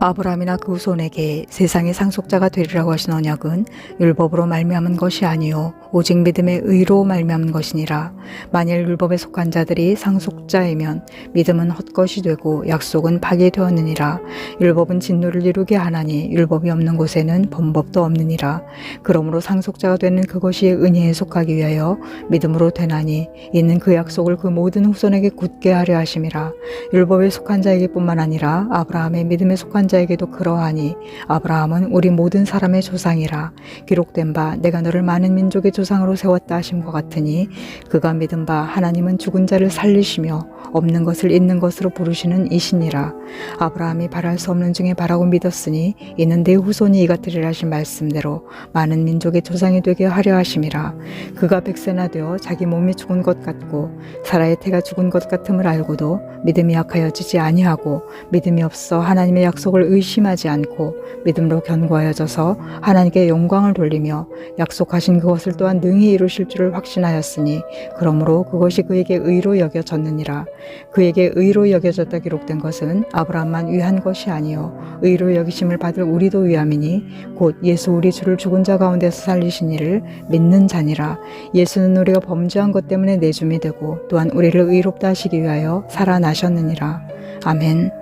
아브라함이나 그 후손에게 세상의 상속자가 되리라고 하신 언약은 율법으로 말미암은 것이 아니요 오직 믿음의 의로 말미암은 것이니라. 만일 율법에 속한 자들이 상속자이면 믿음은 헛것이 되고 약속은 파괴되었느니라. 율법은 진노를 이루게 하나니 율법이 없는 곳에는 범법도 없느니라. 그러므로 상속자가 되는 그것이 은혜에 속하기 위하여 믿음으로 되나니 이는 그 약속을 그 모든 후손에게 굳게 하려 하심이라. 율법에 속한 자에게뿐만 아니라 아브라함의 믿음에 속한 자에게도 그러하니 아브라함은 우리 모든 사람의 조상이라. 기록된 바 내가 너를 많은 민족의 조상으로 세웠다 하심과 같으니 그가 믿은 바 하나님은 죽은 자를 살리시며 없는 것을 있는 것으로 부르시는 이시니라. 아브라함이 바랄 수 없는 중에 바라고 믿었으니 이는 내 후손이 이같으리라 하신 말씀대로 많은 민족의 조상이 되게 하려 하심이라. 그가 백세나 되어 자기 몸이 죽은 것 같고 사라의 태가 죽은 것 같음을 알고도 믿음이 약하여지지 아니하고 믿음이 없어 하나님의 약속을 의심하지 않고 믿음으로 견고하여져서 하나님께 영광을 돌리며 약속하신 그것을 또한 능히 이루실 줄을 확신하였으니 그러므로 그것이 그에게 의로 여겨졌느니라. 그에게 의로 여겨졌다 기록된 것은 아브라함만 위한 것이 아니요 의로 여기심을 받을 우리도 위함이니 곧 예수 우리 주를 죽은 자 가운데서 살리신 이를 믿는 자니라. 예수는 우리가 범죄한 것 때문에 내줌이 되고 또한 우리를 의롭다 하시기 위하여 살아나셨느니라. 아멘